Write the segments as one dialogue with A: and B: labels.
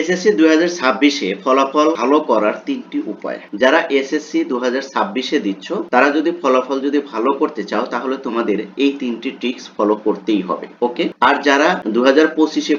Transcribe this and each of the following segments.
A: SSC দুই হাজার ফলাফল ভালো করার তিনটি উপায়। যারা এসএসসি দু হাজার দিচ্ছ, তারা যদি ফলাফল যদি ভালো করতে চাও, তাহলে তোমাদের এই তিনটি ট্রিক্স ফলো করতেই হবে ওকে আর যারা দু হাজার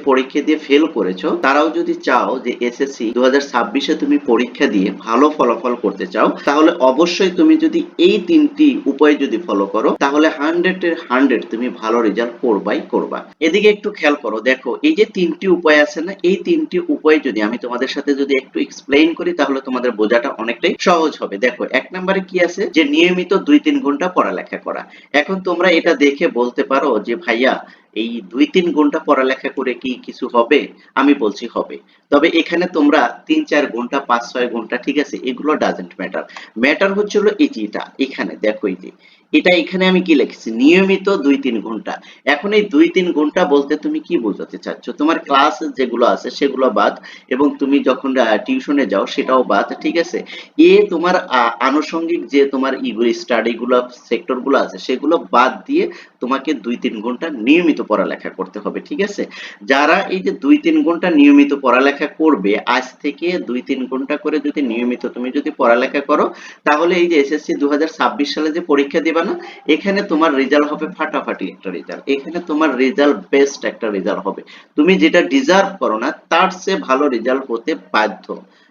A: পরীক্ষা দিয়ে ফেল করেছ, তারাও যদি চাও যে এসএসসি দু ছাব্বিশে তুমি পরীক্ষা দিয়ে ভালো ফলাফল করতে চাও, তাহলে অবশ্যই তুমি যদি এই তিনটি উপায় যদি ফলো করো, তাহলে হান্ড্রেড এর হান্ড্রেড তুমি ভালো রেজাল্ট করবাই করবা। এদিকে একটু খেয়াল করো, দেখো, এই যে তিনটি উপায় আছে না, এই তিনটি উপায় যদি আমি তোমাদের সাথে যদি একটু এক্সপ্লেইন করি, তাহলে তোমাদের বোঝাটা অনেকটাই সহজ হবে। দেখো, এক নম্বরে কি আছে? যে নিয়মিত দুই তিন ঘণ্টা পড়ালেখা করা। এখন তোমরা এটা দেখে বলতে পারো যে, ভাইয়া, এই দুই তিন ঘণ্টা পড়ালেখা করে কি কিছু হবে? আমি বলছি, হবে। তবে এখানে তোমরা তিন, চার ঘণ্টা, পাঁচ, ছয় ঘণ্টা, ঠিক আছে, এগুলো ডাজেন্ট ম্যাটার ম্যাটার হচ্ছে হলো এই যে এটা, এখানে, দেখো এই যে। এটা এখানে আমি কি লিখেছি? নিয়মিত দুই তিন ঘণ্টা। এখন এই দুই তিন ঘণ্টা বলতে তুমি কি বোঝাতে চাচ্ছ? তোমার ক্লাস যেগুলো আছে সেগুলো বাদ এবং তুমি যখন টিউশনে যাও সেটাও বাদ, ঠিক আছে? এ তোমার আনুষঙ্গিক যে তোমার ইগুলি স্টাডি গুলো সেক্টরগুলো আছে সেগুলো বাদ দিয়ে তোমাকে দুই তিন ঘণ্টা নিয়মিত পড়ালেখা করতে হবে, ঠিক আছে? যারা এই যে দুই তিন ঘণ্টা নিয়মিত পড়ালেখা করবে, আজ থেকে দুই তিন ঘণ্টা করে যদি নিয়মিত তুমি যদি পড়ালেখা করো, তাহলে এই যে এসএসসি দু হাজার ছাব্বিশ সালে যে পরীক্ষা দিবা না। এখানে তোমার রেজাল্ট হবে ফাটাফাটি একটা রেজাল্ট এখানে তোমার রেজাল্ট বেস্ট একটা রেজাল্ট হবে। তুমি যেটা ডিজার্ভ করো না তার চেয়ে ভালো রেজাল্ট হতে বাধ্য।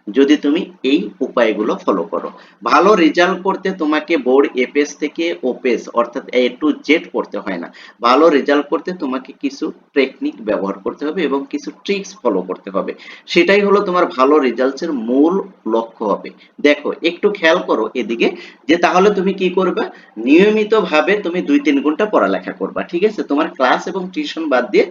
A: যদি তুমি এই উপায়গুলো ফলো করো। ভালো রেজাল্ট করতে তোমাকে বোর্ড এপেস থেকে ওপেস অর্থাৎ এ টু জেড পড়তে হয় না। ভালো রেজাল্ট করতে তোমাকে কিছু টেকনিক ব্যবহার করতে হবে এবং কিছু ট্রিক্স ফলো করতে হবে। সেটাই হলো তোমার ভালো রেজাল্টসের মূল লক্ষ্য হবে। দেখো, একটু খেয়াল করো এদিকে, যে তাহলে তুমি কি করবে? নিয়মিত ভাবে তুমি দুই তিন ঘণ্টা পড়ালেখা করবা, ঠিক আছে? তোমার ক্লাস এবং টিউশন বাদ দিয়ে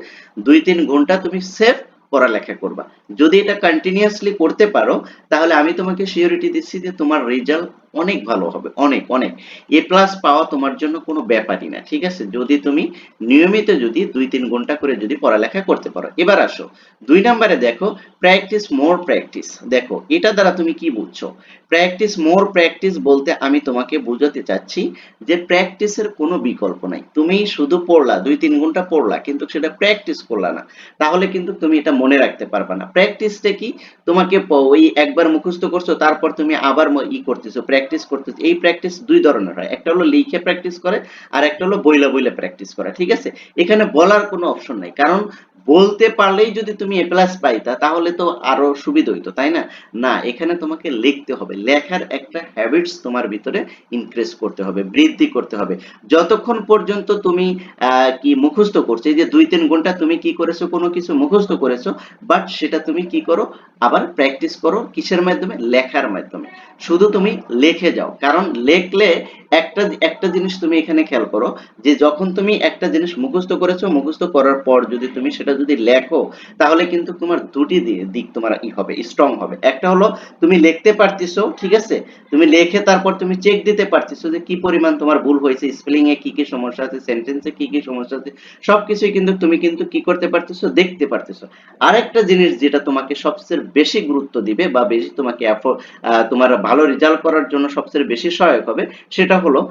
A: দুই তিন ঘণ্টা তুমি সেফ পড়ালেখা করবা। যদি এটা কন্টিনিউয়াসলি করতে পারো, তাহলে আমি তোমাকে সিওরিটি দিচ্ছি যে তোমার রেজাল্ট অনেক ভালো হবে, অনেক অনেক। এ প্লাস পাওয়া তোমার জন্য কোনো ব্যাপারই না, ঠিক আছে? যদি তুমি নিয়মিত যদি দুই, তিন ঘণ্টা করে যদি পড়ালেখা করতে পারো। এবার আসো, দুই নম্বরে দেখো প্র্যাকটিস মোর প্র্যাকটিস দেখো, এটা দ্বারা তুমি কি বুঝছ? প্র্যাকটিস মোর প্র্যাকটিস বলতে আমি তোমাকে বোঝাতে চাচ্ছি যে প্র্যাকটিসের কোনো বিকল্প নাই। তুমি শুধু পড়লা, দুই, তিন ঘণ্টা পড়লা, কিন্তু সেটা প্র্যাকটিস করলা না। তাহলে কিন্তু তুমি এটা মনে রাখতে পারবে না। প্র্যাকটিসটা কি? তোমাকে ওই একবার মুখস্থ করছ, তারপর তুমি আবার ই করতেছো প্র্যাকটিস করতেছো। এই প্র্যাকটিস দুই ধরনের হয়। একটা হলো লিখে প্র্যাকটিস করে, আর একটা হলো বইলা বইলা প্র্যাকটিস করা। ঠিক আছে? এখানে বলার কোনো অপশন নাই। কারণ বলতে পারলেই যদি তুমি এ প্লাস পাইতা, তাহলে তো আরও সুবিধা হইতো, তাই না? না, এখানে তোমাকে লিখতে হবে, লেখার একটা হ্যাবিটস তোমার ভিতরে ইনক্রিজ করতে হবে, বৃদ্ধি করতে হবে। যতক্ষণ পর্যন্ত তুমি কি মুখস্থ করছ, এই যে দুই তিন ঘণ্টা তুমি কি করেছ, কোনো কিছু মুখস্থ করেছ বাট সেটা তুমি কি করো, আবার প্র্যাকটিস করো, কিসের মাধ্যমে? লেখার মাধ্যমে। শুধু তুমি লেখে যাও, কারণ লেখলে একটা একটা জিনিস তুমি এখানে খেয়াল করো যে যখন তুমি একটা জিনিস মুখস্থ করেছ, মুখস্থ করার পর যদি তুমি সেটা যদি লেখো, তাহলে কিন্তু তোমার দুটি দিক তোমার ই হবে স্ট্রং হবে। একটা হলো তুমি লিখতে পারতেছো ঠিক আছে? তুমি লিখে তারপর তুমি চেক দিতে পারতেছো যে কি পরিমাণ তোমার ভুল হয়েছে স্পেলিং এ কি কি সমস্যা আছে সেন্টেন্সে কি কি সমস্যা আছে, সবকিছুই কিন্তু তুমি কিন্তু কি করতে পারতেছো দেখতে পারতেছো আরেকটা জিনিস যেটা তোমাকে সবচেয়ে বেশি গুরুত্ব দিবে বা বেশি তোমাকে তোমার ভালো রেজাল্ট করার জন্য সবচেয়ে বেশি সহায়ক হবে, সেটা হলো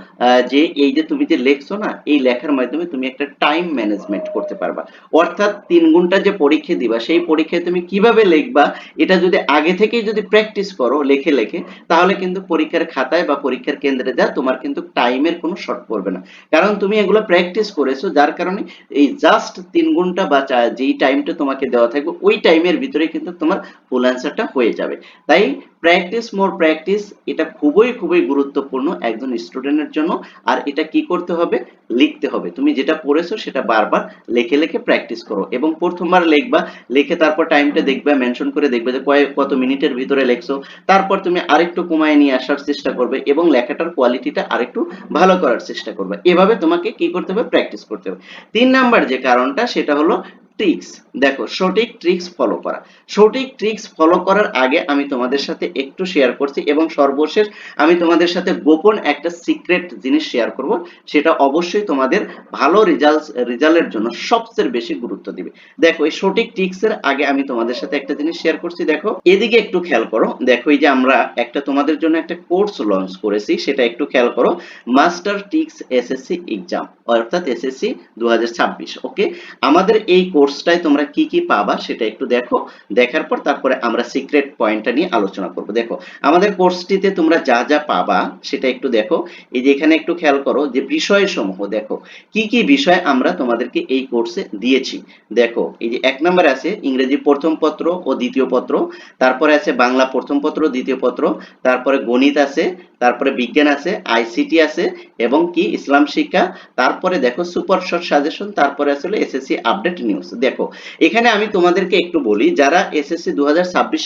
A: যে এই যে তুমি যে লেখছো না, এই লেখার মাধ্যমে তুমি একটা টাইম ম্যানেজমেন্ট করতে পারবা। অর্থাৎ তিন ঘণ্টা যে পরীক্ষা দিবা, সেই পরীক্ষায় তুমি কীভাবে লিখবা, এটা যদি আগে থেকেই যদি প্র্যাকটিস করো লেখে লেখে, তাহলে কিন্তু পরীক্ষার খাতায় বা পরীক্ষার কেন্দ্রে যা, তোমার কিন্তু টাইমের কোনো শর্ট পড়বে না। কারণ তুমি এগুলো প্র্যাকটিস করেছ, যার কারণে এই জাস্ট তিন ঘণ্টা বা যেই টাইমটা তোমাকে দেওয়া থাকবে, ওই টাইমের ভিতরে কিন্তু তোমার ফুল অ্যান্সারটা হয়ে যাবে। তাই প্র্যাকটিস মোর প্র্যাকটিস এটা খুবই খুবই গুরুত্বপূর্ণ একজন স্টুডেন্টের জন্য। আর এটা কি করতে হবে? লিখতে হবে। তুমি যেটা পড়েছো সেটা বারবার লেখে লেখে প্র্যাকটিস করো। এবং প্রথমবার লিখবা, লিখে তারপর টাইমটা দেখবে মেনশন করে দেখবে যে কয়েক কত মিনিটের ভিতরে লেখছো। তারপর তুমি আরেকটু কমায় নিয়ে আসার চেষ্টা করবে এবং লেখাটার কোয়ালিটিটা আরেকটু ভালো করার চেষ্টা করবে। এভাবে তোমাকে কি করতে হবে? প্র্যাকটিস করতে হবে। তিন নাম্বার যে কারণটা, সেটা হলো ট্রিক্স দেখো, সঠিক ট্রিক্স ফলো করা। সঠিক ট্রিক্স ফলো করার আগে আমি তোমাদের সাথে একটু শেয়ার করছি এবং সর্বশেষ আমি তোমাদের সাথে গোপন একটা সিক্রেট জিনিস শেয়ার করব, সেটা অবশ্যই তোমাদের ভালো রেজাল্ট রেজাল্টের জন্য সবচেয়ে বেশি গুরুত্ব দিবে। দেখো, এই সঠিক ট্রিক্স এর আগে আমি তোমাদের সাথে একটা জিনিস শেয়ার করছি, দেখো। এদিকে একটু খেয়াল করো, দেখো, এই যে আমরা একটা তোমাদের জন্য একটা কোর্স লঞ্চ করেছি, সেটা একটু খেয়াল করো। মাস্টার টিক্স এসএসসি এক্সাম অর্থাৎ এসএসসি দু হাজার ছাব্বিশ ওকে আমাদের এই কোর্স কোর্সটায় তোমরা কি কি পাবা সেটা একটু দেখো। দেখার পর তারপরে আমরা সিক্রেট পয়েন্টটা নিয়ে আলোচনা করব। দেখো, আমাদের কোর্সটিতে তোমরা যা যা পাবা সেটা একটু দেখো। এই যে এখানে একটু খেয়াল করো যে বিষয়সমূহ, দেখো, কি কি বিষয় আমরা তোমাদেরকে এই কোর্সে দিয়েছি। দেখো, এই যে এক নম্বরে আছে ইংরেজি প্রথম পত্র ও দ্বিতীয় পত্র, তারপরে আছে বাংলা প্রথম পত্র, দ্বিতীয় পত্র, তারপরে গণিত আছে, তারপরে বিজ্ঞান আছে আইসিটি আছে, এবং কি? ইসলাম শিক্ষা, তারপরে দেখো সুপার শর্ট সাজেশন তারপরে আসলে এসএসসি আপডেট নিউজ দেখো, এখানে আমি তোমাদেরকে একটু বলি, যারা এসএসসি দু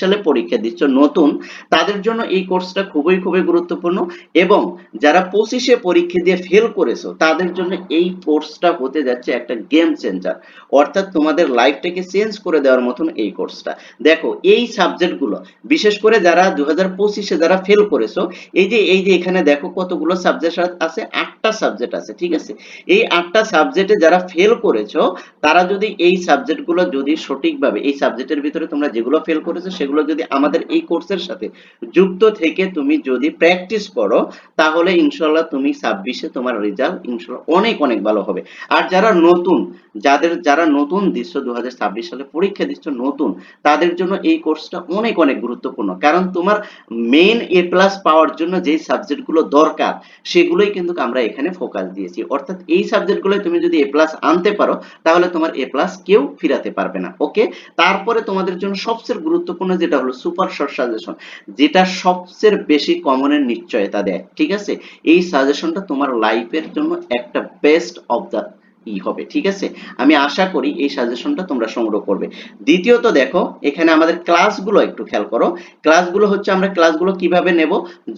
A: সালে পরীক্ষা দিচ্ছ, নতুন, তাদের জন্য এই কোর্সটা খুবই খুবই গুরুত্বপূর্ণ এবং যারা পঁচিশে পরীক্ষা দিয়ে ফেল করেছ, তাদের জন্য এই কোর্সটা হতে যাচ্ছে একটা গেম চেঞ্জার অর্থাৎ তোমাদের লাইফটাকে চেঞ্জ করে দেওয়ার মতন এই কোর্সটা। দেখো, এই সাবজেক্টগুলো বিশেষ করে যারা দু হাজার পঁচিশে যারা ফেল করেছ, এই যে এই যে এখানে দেখো কতগুলো সাবজেক্ট আছে আটটা সাবজেক্ট আছে, ঠিক আছে? এই আটটা সাবজেক্টে যারা ফেল করেছ, তারা যদি এই সাবজেক্টগুলো যদি সঠিকভাবে, এই সাবজেক্টের ভিতরে তোমরা যেগুলো ফেল করেছ, সেগুলো যদি আমাদের এই কোর্সের সাথে যুক্ত থেকে তুমি যদি প্র্যাকটিস করো, তাহলে ইনশাল্লাহ তুমি ছাব্বিশে তোমার রেজাল্ট ইনশাল্লাহ অনেক অনেক ভালো হবে। আর যারা নতুন, যাদের, যারা নতুন দিচ্ছ দু সালে পরীক্ষা দিচ্ছ নতুন, তাদের জন্য এই কোর্সটা অনেক অনেক গুরুত্বপূর্ণ। কারণ তোমার মেইন এ প্লাস পাওয়ার জন্য যে সাবজেক্টগুলো দরকার, সেগুলোই কিন্তু আমরা এখানে ফোকাস দিয়েছি। অর্থাৎ এই সাবজেক্টগুলো তুমি যদি এ প্লাস আনতে পারো, তাহলে তোমার এ প্লাস কেউ ফিরাতে পারবে না। ওকে তারপরে তোমাদের জন্য সবচেয়ে গুরুত্বপূর্ণ যেটা হলো সুপার শর্ট সাজেশন যেটা সবচেয়ে বেশি কমনের নিশ্চয়তা দেয়। ঠিক আছে? এই সাজেশনটা তোমার লাইফের জন্য একটা বেস্ট অফ দ্য ই হবে, ঠিক আছে? আমি আশা করি এই সাজেশনটা তোমরা সংগ্রহ করবে। দ্বিতীয়ত দেখো, এখানে আমাদের ক্লাসগুলো একটু খেয়াল করো। ক্লাসগুলো হচ্ছে আমরা ক্লাসগুলো কীভাবে নেব?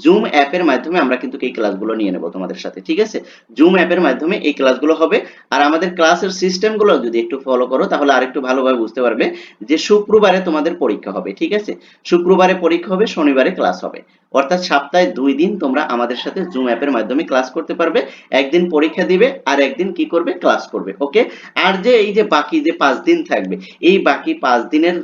A: জুম অ্যাপের মাধ্যমে আমরা কিন্তু এই ক্লাসগুলো নিয়ে নেব তোমাদের সাথে, ঠিক আছে? জুম অ্যাপের মাধ্যমে এই ক্লাসগুলো হবে। আর আমাদের ক্লাসের সিস্টেমগুলো যদি একটু ফলো করো, তাহলে আরেকটু ভালোভাবে বুঝতে পারবে যে শুক্রবারে তোমাদের পরীক্ষা হবে, ঠিক আছে? শুক্রবারে পরীক্ষা হবে, শনিবারে ক্লাস হবে। অর্থাৎ সপ্তাহে দুই দিন তোমরা আমাদের সাথে জুম অ্যাপের মাধ্যমে ক্লাস করতে পারবে। একদিন পরীক্ষা দিবে আর একদিন কি করবে? ক্লাস করবে ওকে আর যে এই যে বাকি যে পাঁচ দিন থাকবে, এই বাকি পাঁচ দিনের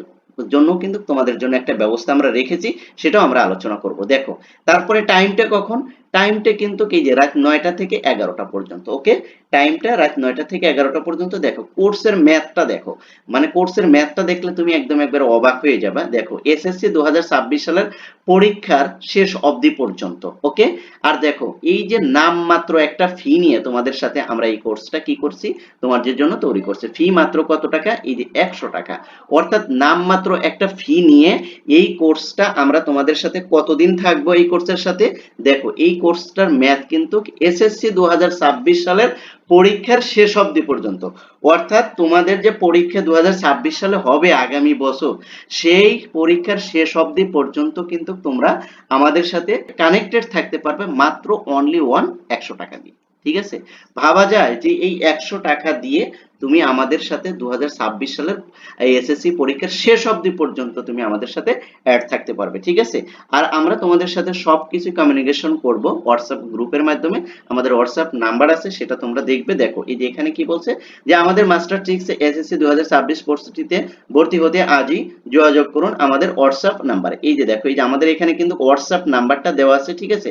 A: জন্য কিন্তু তোমাদের জন্য একটা ব্যবস্থা আমরা রেখেছি, সেটাও আমরা আলোচনা করব। দেখো, তারপরে টাইমটা কখন? টাইমটা কিন্তু কি যে রাত নয়টা থেকে এগারোটা পর্যন্ত ওকে টাইমটা রাত নয়টা থেকে এগারোটা পর্যন্ত দেখো কোর্সের ম্যাথটা দেখো। মানে কোর্সের ম্যাথটা দেখলে তুমি একদম একবার অবাক হয়ে যাবে। দেখো এসএসসি দু সালের পরীক্ষার শেষ অবধি পর্যন্ত ওকে আর দেখো, এই যে নাম মাত্র একটা ফি নিয়ে তোমাদের সাথে আমরা এই কোর্সটা কি করছি? তোমাদের জন্য তৈরি করছি। ফি মাত্র কত টাকা? এই যে একশো টাকা। অর্থাৎ নাম মাত্র একটা ফি নিয়ে এই কোর্সটা আমরা তোমাদের সাথে কতদিন থাকব এই কোর্সের সাথে? দেখো, এই কোর্সটার ম্যাথ কিন্তু এসএসসি দু সালের পরীক্ষার শেষ অবধি পর্যন্ত। অর্থাৎ তোমাদের যে পরীক্ষা দু সালে হবে আগামী বছর, সেই পরীক্ষার শেষ অবধি পর্যন্ত কিন্তু তোমরা আমাদের সাথে কানেক্টেড থাকতে পারবে মাত্র অনলি ওয়ান একশো টাকা দিয়ে। ঠিক আছে? ভাবা যায় যে এই একশো টাকা দিয়ে তুমি আমাদের সাথে দু হাজার ছাব্বিশ সালের এসএসসি পরীক্ষার শেষ অবধি পর্যন্ত তুমি আমাদের সাথে অ্যাড থাকতে পারবে, ঠিক আছে? আর আমরা তোমাদের সাথে সবকিছু কমিউনিকেশন করব হোয়াটসঅ্যাপ গ্রুপের মাধ্যমে, আমাদের হোয়াটসঅ্যাপ নাম্বার আছে, সেটা তোমরা দেখবে, দেখো। এই যে এখানে কি বলছে? যে আমাদের মাস্টার ট্রিক্স এসএসসি দু কোর্সটিতে ভর্তি হতে আজই যোগাযোগ করুন আমাদের হোয়াটসঅ্যাপ নাম্বার এই যে দেখো, এই যে আমাদের এখানে কিন্তু হোয়াটসঅ্যাপ নাম্বারটা দেওয়া আছে, ঠিক আছে?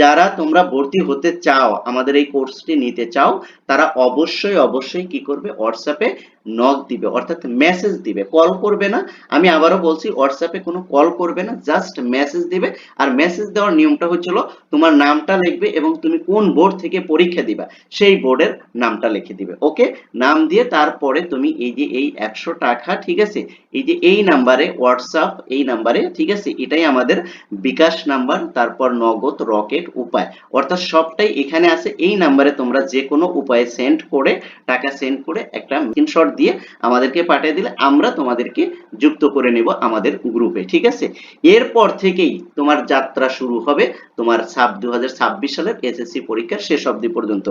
A: যারা তোমরা ভর্তি হতে চাও, আমাদের এই কোর্সটি নিতে চাও, তারা অবশ্যই অবশ্যই কি করবে? হোয়াটসঅ্যাপে নক দিবে, অর্থাৎ মেসেজ দিবে। কল করবে না, আমি আবারও বলছি হোয়াটসঅ্যাপে কোনো কল করবে না জাস্ট মেসেজ দিবে। আর মেসেজ দেওয়ার নিয়মটা হচ্ছিল তোমার নামটা লিখবে এবং তুমি কোন বোর্ড থেকে পরীক্ষা দিবা, সেই বোর্ডের নামটা লিখে দিবে। ওকে নাম দিয়ে তারপরে তুমি এই যে এই একশো টাকা, ঠিক আছে? এই যে এই নাম্বারে হোয়াটসঅ্যাপ এই নাম্বারে ঠিক আছে? এটাই আমাদের বিকাশ নাম্বার তারপর নগদ রকেট উপায়। অর্থাৎ সবটাই এখানে আছে। এই নাম্বারে তোমরা যে কোনো উপায়ে সেন্ড করে, টাকা সেন্ড করে একটা স্ক্রিনশট দিয়ে আমাদেরকে পাঠিয়ে দিলে আমরা তোমাদেরকে যুক্ত করে নেব আমাদের গ্রুপে ঠিক আছে? এরপর থেকেই তোমার যাত্রা শুরু হবে, তোমার সাব দু সালের এসএসসি পরীক্ষার শেষ অবধি পর্যন্ত।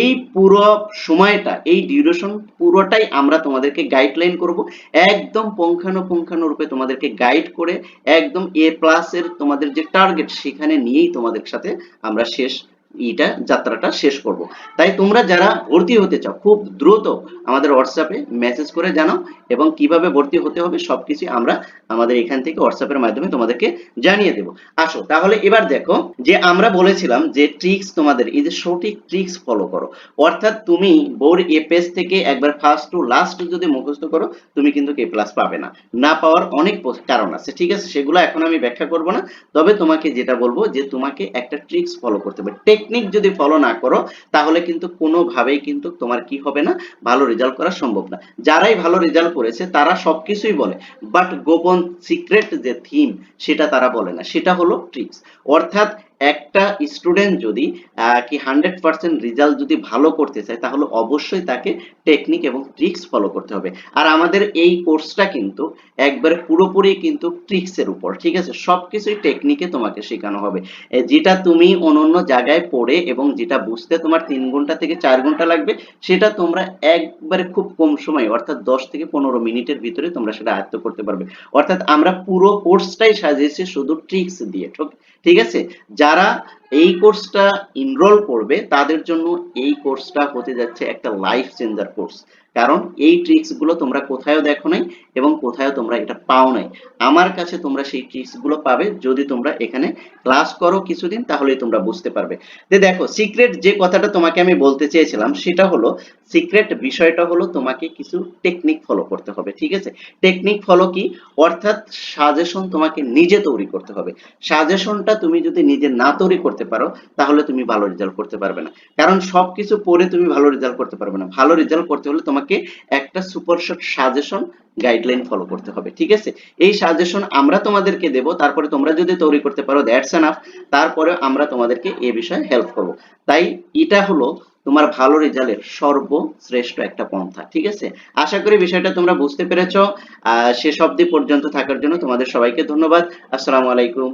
A: এই পুরো সময়টা, এই ডিউরেশন পুরোটাই আমরা তোমাদেরকে গাইডলাইন করব। একদম পুঙ্খানুপুঙ্খানু রূপে তোমাদেরকে গাইড করে, একদম এ প্লাস এর তোমাদের যে টার্গেট সেখানে নিয়েই তোমাদের সাথে আমরা শেষ এইটা যাত্রাটা শেষ করব। তাই তোমরা যারা ভর্তি হতে চাও, খুব দ্রুত আমাদের হোয়াটসঅ্যাপে মেসেজ করে জানাও এবং কীভাবে ভর্তি হতে হবে সবকিছু আমরা আমাদের এখান থেকে হোয়াটসঅ্যাপের মাধ্যমে তোমাদেরকে জানিয়ে দেব। আসো, তাহলে এবার দেখো যে আমরা বলেছিলাম যে ট্রিক্স তোমাদের, এই যে সঠিক ট্রিক্স ফলো করো। অর্থাৎ তুমি বোর্ড এ পেজ থেকে একবার ফার্স্ট টু লাস্ট যদি মুখস্থ করো, তুমি কিন্তু কে প্লাস পাবে না। না পাওয়ার অনেক কারণ আছে, ঠিক আছে? সেগুলো এখন আমি ব্যাখ্যা করব না। তবে তোমাকে যেটা বলব যে তোমাকে একটা ট্রিক্স ফলো করতে হবে। টেকনিক যদি ফলো না করো, তাহলে কিন্তু কোনোভাবেই কিন্তু তোমার কি হবে না, ভালো রেজাল্ট করা সম্ভব না। যারাই ভালো রেজাল্ট করেছে, তারা সব কিছুই বলে। বাট গোপন সিক্রেট যে থিম সেটা তারা বলে না। সেটা হলো ট্রিক্স অর্থাৎ একটা স্টুডেন্ট যদি কি হান্ড্রেড পার্সেন্ট রেজাল্ট যদি ভালো করতে চায়, তাহলে অবশ্যই তাকে টেকনিক এবং ট্রিক্স ফলো করতে হবে। আর আমাদের এই কোর্সটা কিন্তু একবারে পুরোপুরি কিন্তু ট্রিক্স এর উপর, ঠিক আছে? সবকিছুই টেকনিকে তোমাকে শেখানো হবে। যেটা তুমি অনন্য জায়গায় পড়ে এবং যেটা বুঝতে তোমার তিন ঘণ্টা থেকে চার ঘণ্টা লাগবে, সেটা তোমরা একবারে খুব কম সময়ে, অর্থাৎ দশ থেকে পনেরো মিনিটের ভিতরে তোমরা সেটা আয়ত্ত করতে পারবে। অর্থাৎ আমরা পুরো কোর্সটাই সাজিয়েছি শুধু ট্রিক্স দিয়ে, ঠিক- ঠিক আছে যারা এই কোর্সটা ইনরোল করবে, তাদের জন্য এই কোর্সটা হতে যাচ্ছে একটা লাইফ চেঞ্জার কোর্স কারণ এই ট্রিক্সগুলো তোমরা কোথাও দেখো নাই এবং কোথাও তোমরা এটা পাও নাই। আমার কাছে তোমরা সেই ট্রিক্সগুলো পাবে, যদি তোমরা এখানে ক্লাস করো কিছুদিন, তাহলেই তোমরা বুঝতে পারবে। যে দেখো সিক্রেট যে কথাটা তোমাকে আমি বলতে চেয়েছিলাম, সেটা হলো সিক্রেট বিষয়টা হলো তোমাকে কিছু টেকনিক ফলো করতে হবে, ঠিক আছে? টেকনিক ফলো কি? অর্থাৎ সাজেশন তোমাকে নিজে তৈরি করতে হবে। সাজেশনটা তুমি যদি নিজে না তৈরি করতে পারো, তাহলে তুমি ভালো রেজাল্ট করতে পারবে না। কারণ সবকিছু পড়ে তুমি ভালো রেজাল্ট করতে পারবে না। ভালো রেজাল্ট করতে হলে তোমাকে একটা সুপার সাজেশন গাইডলাইন ফলো করতে হবে, ঠিক আছে? এই সাজেশন আমরা তোমাদেরকে দেব, তারপরে তোমরা যদি তৈরি করতে পারো দ্যাটস এনাফ তারপরে আমরা তোমাদেরকে এ বিষয়ে হেল্প করব। তাই এটা হলো তোমার ভালো রেজাল্টের সর্বশ্রেষ্ঠ একটা পন্থা, ঠিক আছে? আশা করি বিষয়টা তোমরা বুঝতে পেরেছ। শেষ অবধি পর্যন্ত থাকার জন্য তোমাদের সবাইকে ধন্যবাদ। আসসালামু আলাইকুম।